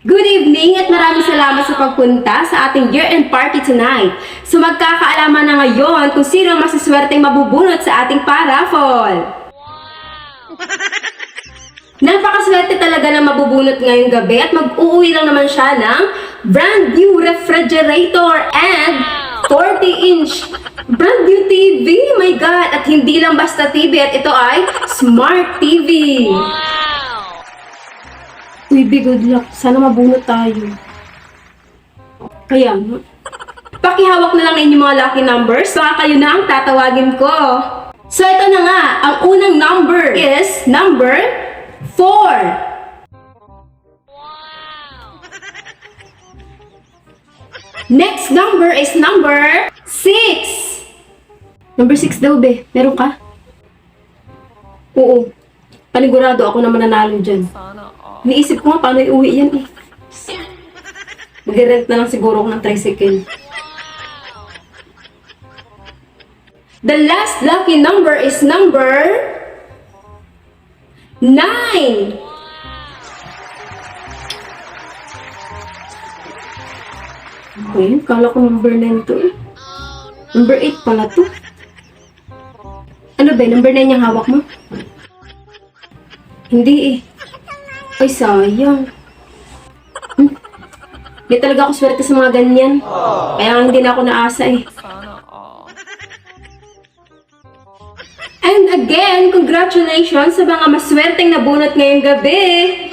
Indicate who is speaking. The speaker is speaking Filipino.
Speaker 1: Good evening at maraming salamat sa pagpunta sa ating year-end party tonight. So magkakaalaman na ngayon kung sino ang masaswerteng mabubunot sa ating paraffle. Napakaswerte talaga ng mabubunot ngayong gabi at mag-uuwi lang naman siya ng brand new refrigerator and 40-inch brand new TV. My God! At hindi lang basta TV at ito ay Smart TV. Uy, be good luck. Sana mabunot tayo. Kaya. Pakihawak na lang inyong mga lucky numbers. Baka kayo na ang tatawagin ko. So, ito na nga. Ang unang number is number 4. Next number is number 6. Number 6 daw, be. Meron ka? Oo. Panigurado ako na mananalo dyan. Niisip ko nga paano iuwi yan eh. Mag-rent na lang siguro ako ng tricycle. The last lucky number is number 9. Okay, kala ko number 9 to eh. Number 8 pala to. Ano ba, number 9 yung hawak mo? Hindi eh. Ay, sayang. Hmm. Talaga ako swerte sa mga ganyan. Kaya hindi na ako naasa eh. And again, congratulations sa mga maswerteng nabunot ngayong gabi.